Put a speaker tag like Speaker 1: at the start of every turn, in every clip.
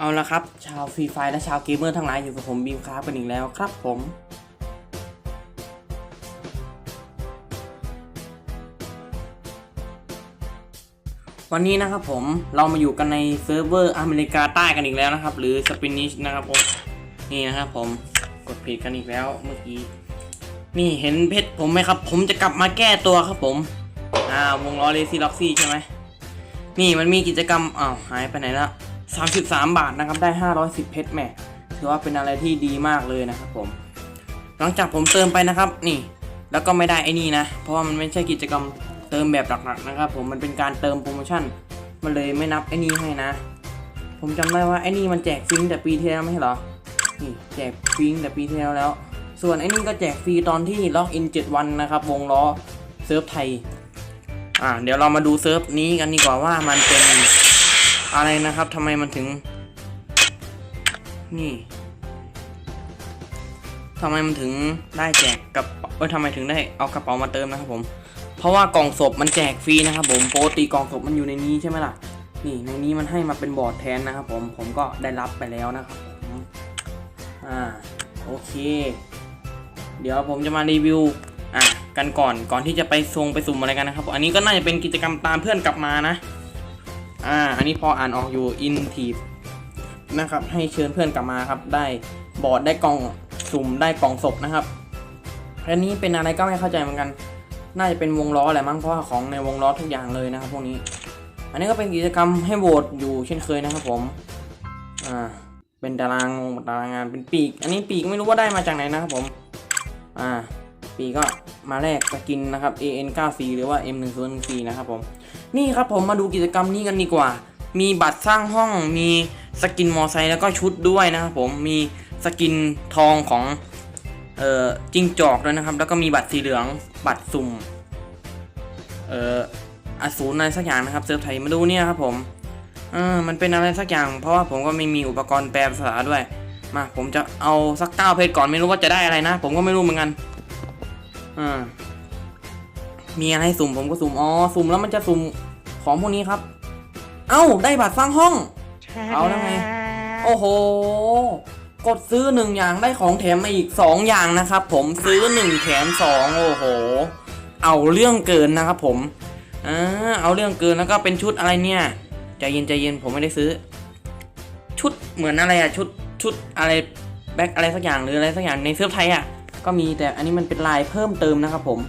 Speaker 1: เอาละครับ ชาวฟรีไฟและชาวเกมเมอร์ทั้งหลายอยู่กับผมบีมคราฟกันอีกแล้วครับผม วันนี้นะครับผมเรามาอยู่กันในเซิร์ฟเวอร์อเมริกาใต้กันอีกแล้วนะครับ หรือสปินิชนะครับผมนี่นะครับผมกดผิดกันอีกแล้วเมื่อกี้นี่เห็นเพชรผมไหมครับ ผมจะกลับมาแก้ตัวครับผมอ่าวงล้อเลซี่ล็อกซี่ใช่ไหมนี่มันมีกิจกรรมอ้าวหายไปไหนและ 33 บาทนะครับ ได้ 510 เพชรแหม่ถือว่าเป็นอะไรที่ดีมากเลยนะครับผม หลังจากผมเติมไปนะครับนี่ แล้วก็ไม่ได้ไอ้นี่นะ เพราะว่ามันไม่ใช่กิจกรรมเติมแบบหลักๆนะครับ ผมมันเป็นการเติมโปรโมชั่น มันเลยไม่นับไอ้นี่ให้นะ ผมจำได้ว่าไอ้นี่มันแจกฟรีแต่ปีที่แล้วไม่ใช่หรอ นี่แจกฟรีแต่ปีที่แล้วแล้ว ส่วนไอ้นี่ก็แจกฟรีตอนที่ล็อกอิน 7 วันนะครับ วงล้อเซิร์ฟไทย อ่าเดี๋ยวเรามาดูเซิร์ฟนี้กันดีกว่าว่ามันเป็น อะไรนะครับทำไมมันถึง นี่ทำไมมันถึงได้แจกกับเอ้ยทำไมถึงได้เอากระเป๋ามาเติมนะครับผม เพราะว่ากล่องศพมันแจกฟรีนะครับผมโปกติกล่องศพมันอยู่ในนี้ใช่ไหมล่ะ นี่ในนี้มันให้มาเป็นบอร์ดแทนนะครับผมผมก็ได้รับไปแล้วนะครับผมอ่าโอเค เดี๋ยวผมจะมารีวิวอะกันก่อนก่อนที่จะไปทรงไปสุ่มอะไรกันนะครับอันนี้ก็น่าจะเป็นกิจกรรมตามเพื่อนกลับมานะ อ่า อันนี้พออ่านออกอยู่ in t e นะครับ ให้เชิญเพื่อนกลับมาครับ ได้บอร์ดได้กล่องสุ่มได้กล่องศพนะครับอันนี้เป็นอะไรก็ไม่เข้าใจเหมือนกัน น่าจะเป็นวงล้อแหละมั้งเพราะของในวงล้อทุกอย่างเลยนะครับพวกนี้ อันนี้ก็เป็นกิจกรรมให้โหวตอยู่เช่นเคยนะครับผม อ่า เป็นตารางตารางงานเป็นปีก อันนี้ปีกไม่รู้ว่าได้มาจากไหนนะครับผม อ่า ปีกก็ มาแลกสกินนะครับ AN94 หรือว่า M104 นะครับผม นี่ครับผมมาดูกิจกรรมนี้กันดีกว่า มีบัตรสร้างห้อง มีสกินมอไซค์แล้วก็ชุดด้วยนะครับผม มีสกินทองของเอ่อจิงจอกด้วยนะครับ แล้วก็มีบัตรสีเหลือง บัตรสุ่ม เอ่ออสูรอะไรสักอย่างนะครับเซิร์ฟไทยมาดูเนี่ยครับผมเออมันเป็นอะไรสักอย่าง เพราะว่าผมก็ไม่มีอุปกรณ์แปลภาษาด้วย มาผมจะเอาสักเก้าเพจก่อนไม่รู้ว่าจะได้อะไรนะ ผมก็ไม่รู้เหมือนกัน อ่ามีอะไรให้สุ่มผมก็สุ่มอ๋อสุ่มแล้วมันจะสุ่มของพวกนี้ครับ เอ้าได้บัตรสร้างห้อง เอาแล้วไง โอ้โห กดซื้อหนึ่งอย่างได้ของแถมมาอีกสองอย่างนะครับ ผมซื้อหนึ่งแถมสองโอ้โห เอาเรื่องเกินนะครับผมอ่าเอาเรื่องเกินแล้วก็เป็นชุดอะไรเนี่ยใจเย็นใจเย็นผมไม่ได้ซื้อ ชุดเหมือนอะไรอะชุดชุดอะไรแบ็คอะไรสักอย่างหรืออะไรสักอย่างในเซิร์ฟไทยอะ ก็มีแต่อันนี้มันเป็นลายเพิ่มเติมนะครับผม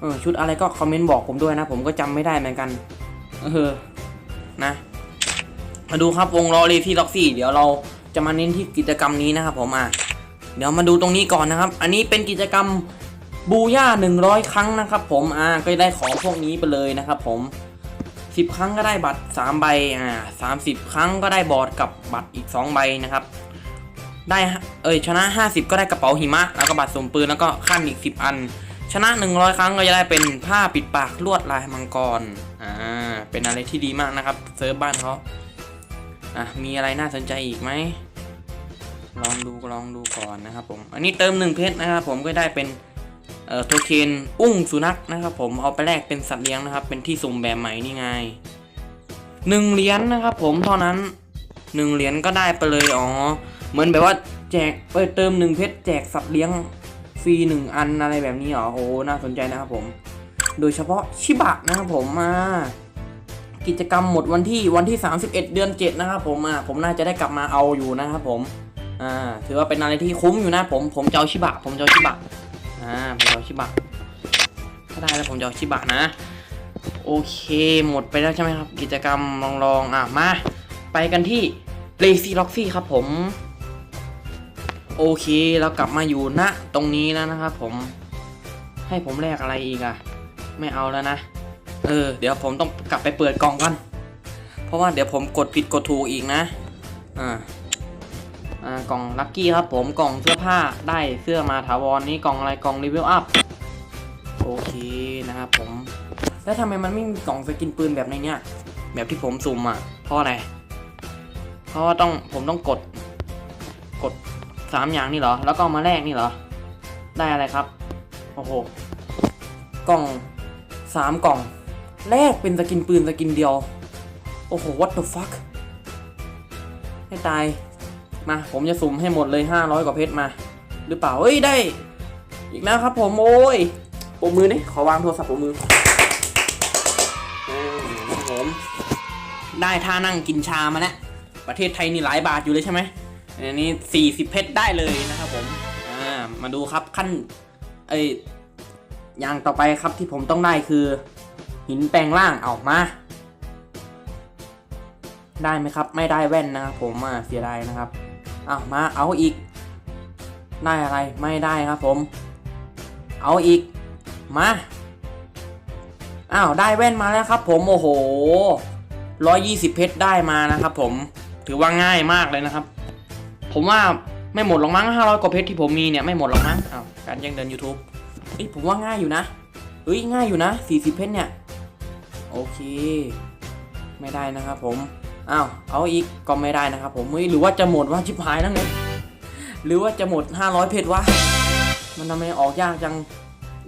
Speaker 1: เออชุดอะไรก็คอมเมนต์บอกผมด้วยนะ ผมก็จำไม่ได้เหมือนกันเออนะมาดูครับวงล้อเลที่ล็อกซี่เดี๋ยวเราจะมาเน้นที่กิจกรรมนี้นะครับผมอะเดี๋ยวมาดูตรงนี้ก่อนนะครับ อันนี้เป็นกิจกรรมบูย่า100 ครั้งนะครับผมอ่าก็ได้ของพวกนี้ไปเลยนะครับผม 10 ครั้งก็ได้บัตร 3 ใบอ่า30 ครั้งก็ได้บอร์ดกับบัตรอีก 2 ใบนะครับ ได้เอยชนะ 50 ก็ได้กระเป๋าหิมะแล้วก็บัตรสมปืนแล้วก็ขั้นอีก 10 อัน ชนะ 100 ครั้งก็จะได้เป็นผ้าปิดปากลวดลายมังกรอ่าเป็นอะไรที่ดีมากนะครับเซิร์ฟบ้านเขาอะมีอะไรน่าสนใจอีกไหมลองดูลองดูก่อนนะครับผมอันนี้เติมหนึ่งเพชรนะครับผมก็ได้เป็นเอ่อโทเคนอุ้งสุนัขนะครับผมเอาไปแลกเป็นสัตว์เลี้ยงนะครับ เป็นที่สุ่มแบบใหม่นี่ไงหนึ่งเหรียญนะครับผมเท่านั้นหนึ่งเหรียญก็ได้ไปเลยอ๋อ เหมือนแบบว่าแจกไปเติมหนึ่งเพชรแจกสัตว์เลี้ยงฟรีหนึ่งอันอะไรแบบนี้เหรอโอ้น่าสนใจนะครับผม โดยเฉพาะชิบะนะครับผมมากิจกรรมหมดวันที่วันที่ 31 เดือน 7 นะครับผมอ่าผมน่าจะได้กลับมาเอาอยู่นะครับผมอ่าถือว่าเป็นอะไรที่คุ้มอยู่นะผมผมจะเอาชิบะ ผมจะเอาชิบะอ่าผมจะเอาชิบะถ้าได้แล้วผมจะเอาชิบะนะ โอเคหมดไปแล้วใช่ไหมครับ กิจกรรมลองลองๆอะมาไปกันที่ Lazy Roxy ครับผม โอเคเรากลับมาอยู่ณตรงนี้แล้วนะครับผม ให้ผมแลกอะไรอีกอะไม่เอาแล้วนะ เออ เดี๋ยวผมต้องกลับไปเปิดกล่องก่อน เพราะว่าเดี๋ยวผมกดผิดกดถูกอีกนะ อ่า อ่ากล่องลัคกี้ครับผมกล่องเสื้อผ้าได้เสื้อมาถาวรนี่กล่องอะไรกล่องรีวิวอัพ โอเคนะครับผม แล้วทำไมมันไม่มีกล่องสกินปืนแบบในเนี้ย แบบที่ผมสุ่มอะ เพราะอะไร เพราะว่าต้องผมต้องกด กด สามอย่างนี่เหรอ แล้วก็มาแลกนี่เหรอ ได้อะไรครับ โอ้โห กล่องสามกล่องแรกเป็นสกินปืนสกินเดียว โอ้โห what the fuck ให้ตาย มา ผมจะสุ่มให้หมดเลย 500 กว่าเพชรมา หรือเปล่า เฮ้ย ได้ อีกแล้วครับผม โอ้ยปมมือนี่ขอวางโทรศัพท์ปมมือผมได้ท่านั่งกินชามาแล้ว ประเทศไทยนี่หลายบาทอยู่เลยใช่ไหม อันนี้ 40 เพชรได้เลยนะครับผม อ่า มาดูครับขั้น เอ้ยอย่างต่อไปครับที่ผมต้องได้คือ หินแปลงร่างออกมา ได้ไหมครับ ไม่ได้แว่นนะครับผมอ่าเสียดายนะครับอ้าวมาเอาอีก ได้อะไรไม่ได้ครับผม เอาอีก มาอ้าวได้แว่นมาแล้วครับ ผมโอ้โหร้อยยี่สิบเพชรได้มานะครับ ผมถือว่าง่ายมากเลยนะครับ ผมว่าไม่หมดหรอกมั้งห้าร้อยกว่าเพชรที่ผมมีเนี่ยไม่หมดหรอกมั้งอ้าวการแย่งเดิน YouTube เอ้ยผมว่าง่ายอยู่นะเอ้ยง่ายอยู่นะสี่สิบเพชรเนี่ยโอเค ไม่ได้นะครับผมอ้าวเอาอีกก็ไม่ได้นะครับผมเฮ้ยหรือว่าจะหมดว่าชิบหายนั่นเลยหรือว่าจะหมด500เพชรวะมันทำไมออกยากจัง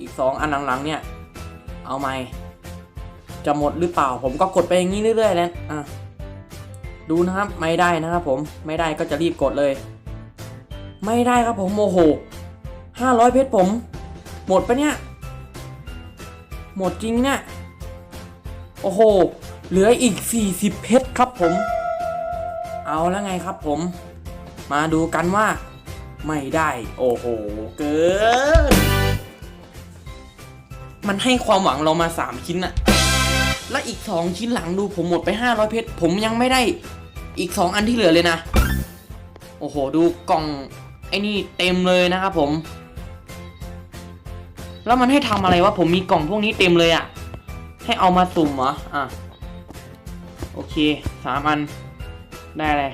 Speaker 1: อีก2อันหลังๆเนี่ย เอาไหมจะหมดหรือเปล่า ผมก็กดไปอย่างนี้เรื่อยๆแล้วอะ ดูนะครับไม่ได้นะครับผมไม่ได้ก็จะรีบกดเลย ไม่ได้ครับผมโมโห500เพชรผม หมดปะเนี่ย หมดจริงเนี่ยโอ้โห เหลืออีก 40 เพชรครับผม เอาแล้วไงครับผม มาดูกันว่า ไม่ได้ โอ้โห เกิน มันให้ความหวังเรามา 3 ชิ้นอะ แล้วอีก 2 ชิ้นหลังดูผมหมดไป 500 เพชร ผมยังไม่ได้อีก 2 อันที่เหลือเลยนะ โอ้โห ดูกล่องไอ้นี่เต็มเลยนะครับผม แล้วมันให้ทำอะไรวะ ผมมีกล่องพวกนี้เต็มเลยอะให้เอามาสุ่มเหรอ อะ โอเคสามอัน ได้เลย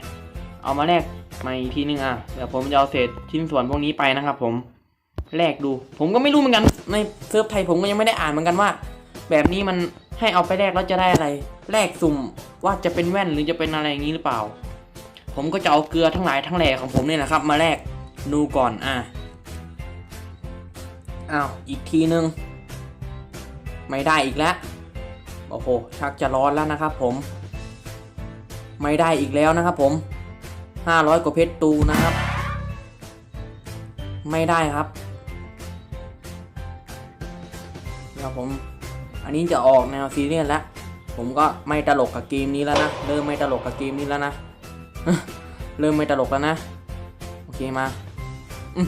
Speaker 1: เอามาแลกมาอีกทีนึงอะ เดี๋ยวผมจะเอาเศษชิ้นส่วนพวกนี้ไปนะครับผม แลกดู ผมก็ไม่รู้เหมือนกัน ในเซิร์ฟไทยผมก็ยังไม่ได้อ่านเหมือนกันว่า แบบนี้มัน ให้เอาไปแลกแล้วจะได้อะไร แลกสุ่มว่าจะเป็นแว่นหรือจะเป็นอะไรอย่างนี้หรือเปล่า ผมก็จะเอาเกลือทั้งหลายทั้งแหล่ของผมเนี่ยนะครับ มาแลกดูก่อนอะอ้าวอีกทีนึง ไม่ได้อีกแล้วโอ้โหชักจะร้อนแล้วนะครับผม ไม่ได้อีกแล้วนะครับผม500กว่าเพชรตูนะครับ ไม่ได้ครับเดี๋ยวผม อันนี้จะออกแนวซีเรียสแล้ว ผมก็ไม่ตลกกับเกมนี้แล้วนะ เริ่มไม่ตลกกับเกมนี้แล้วนะ เริ่มไม่ตลกแล้วนะ โอเคมา อื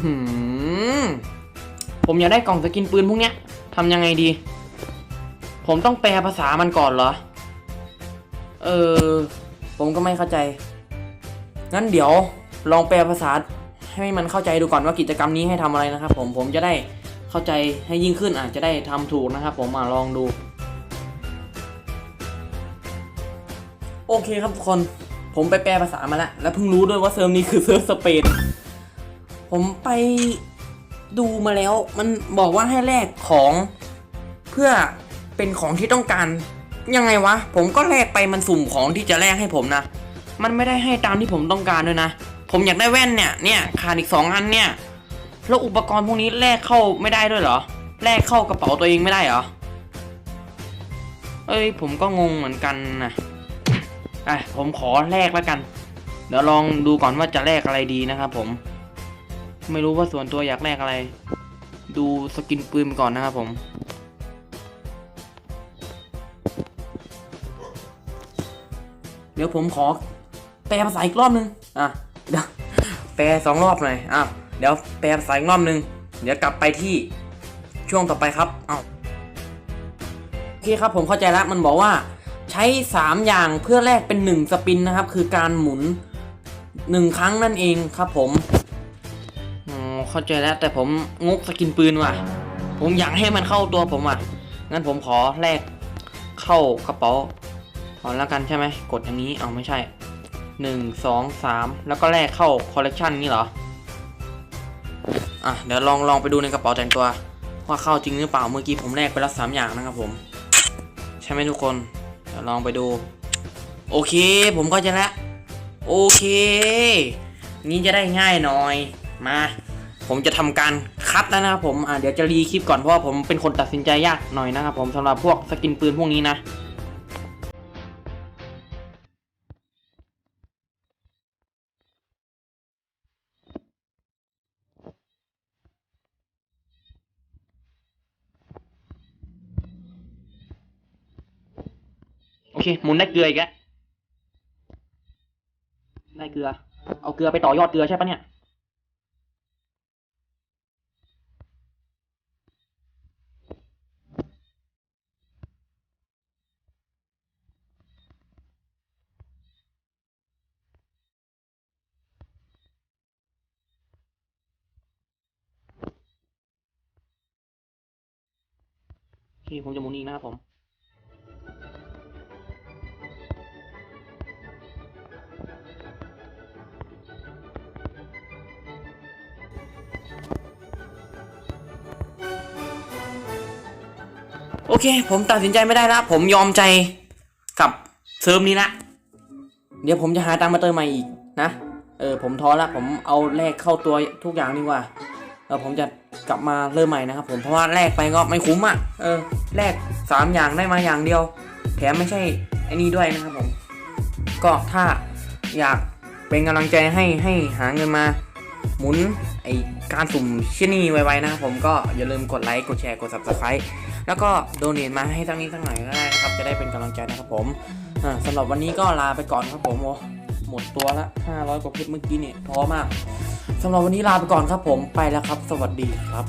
Speaker 1: ผมอยากได้กล่องสกินปืนพวกเนี้ยทำยังไงดี ผมต้องแปลภาษามันก่อนเหรอ เออ ผมก็ไม่เข้าใจ งั้นเดี๋ยวลองแปลภาษาให้มันเข้าใจดูก่อนว่ากิจกรรมนี้ให้ทำอะไรนะครับผม ผมจะได้ เข้าใจให้ยิ่งขึ้นอาจจะได้ทำถูกนะครับ ผมมาลองดู โอเคครับทุกคนผมไปแปลภาษามาแล้ว และเพิ่งรู้ด้วยว่าเซิร์ฟนี้คือเซิร์ฟสเปนผมไปดูมาแล้ว มันบอกว่าให้แลกของเพื่อเป็นของที่ต้องการ ยังไงวะ ผมก็แลกไปมันสุ่มของที่จะแลกให้ผมนะ มันไม่ได้ให้ตามที่ผมต้องการด้วยนะ ผมอยากได้แว่นเนี่ย เนี่ยขาดอีกสองอันเนี่ย แล้วอุปกรณ์พวกนี้แลกเข้าไม่ได้ด้วยเหรอแลกเข้ากระเป๋าตัวเองไม่ได้เหรอเอ้ยผมก็งงเหมือนกันนะอะผมขอแลกแล้วกัน เดี๋ยวลองดูก่อนว่าจะแลกอะไรดีนะครับผม ไม่รู้ว่าส่วนตัวอยากแลกอะไร ดูสกินปืนก่อนนะครับผมเดี๋ยวผมขอแปลภาษาอีกรอบนึง อะ เดี๋ยวแปลสองรอบหน่อย อะ เดี๋ยวแปลภาษาอีกรอบนึง เดี๋ยวกลับไปที่ช่วงต่อไปครับ เอาโอเคครับผมเข้าใจแล้วมันบอกว่า ใช้ 3 อย่างเพื่อแลกเป็น 1 สปินนะครับ คือการหมุน 1 ครั้งนั่นเองครับผมอ๋อเข้าใจแล้วแต่ผมงกสกินปืนว่ะ ผมอยากให้มันเข้าตัวผมว่ะ งั้นผมขอแลกเข้ากระเป๋าก่อนแล้วกันใช่ไหมกดอย่างนี้เอาไม่ใช่หนึ่งสองสามแล้วก็แลกเข้าคอลเลกชันนี้เหรอ อะเดี๋ยวลองลองไปดูในกระเป๋าแต่งตัว ว่าเข้าจริงหรือเปล่าเมื่อกี้ผมแลกไปแล้วสามอย่างนะครับผม ใช่ไหมทุกคนเดี๋ยวลองไปดู โอเค ผมก็จะละโอเคนี้จะได้ง่ายหน่อยมา ผมจะทำการคัดแล้วนะครับผมอะเดี๋ยวจะรีคลิปก่อนเพราะว่าผมเป็นคนตัดสินใจยากหน่อยนะครับผมสำหรับพวกสกินปืนพวกนี้นะ เคหมุนได้เกลืออีกแล้วได้เกลือ เอาเกลือไปต่อยอดเกลือใช่ปะเนี่ยโอเคผมจะหมุนอีกนะครับผม เค ผมตัดสินใจไม่ได้ละผมยอมใจกับเซิร์ฟนี้ละ เดี๋ยวผมจะหาตังค์มาเติมใหม่อีกนะ เออผมท้อละผมเอาแลกเข้าตัวทุกอย่างดีกว่าแล้วผมจะกลับมาเริ่มใหม่นะครับผมเพราะว่าแลกไปก็ไม่คุ้มอะ เออแลกสามอย่างได้มาอย่างเดียว แถมไม่ใช่ไอ้นี่ด้วยนะครับผม ก็ถ้าอยากเป็นกำลังใจให้ให้หาเงินมาหมุนไอการสุ่มชิ้นนี้ไวๆนะครับผมก็อย่าลืมกดไลค์กดแชร์กด subscribe แล้วก็โดเนทมาให้ทั้งนี้ทั้งหน่อยก็ได้นะครับ จะได้เป็นกำลังใจนะครับผมสำหรับวันนี้ก็ลาไปก่อนครับผมโอ้หมดตัวละ500 กว่าคลิปเมื่อกี้เนี่ยท้อมากสำหรับวันนี้ลาไปก่อนครับผมไปแล้วครับ สวัสดีครับ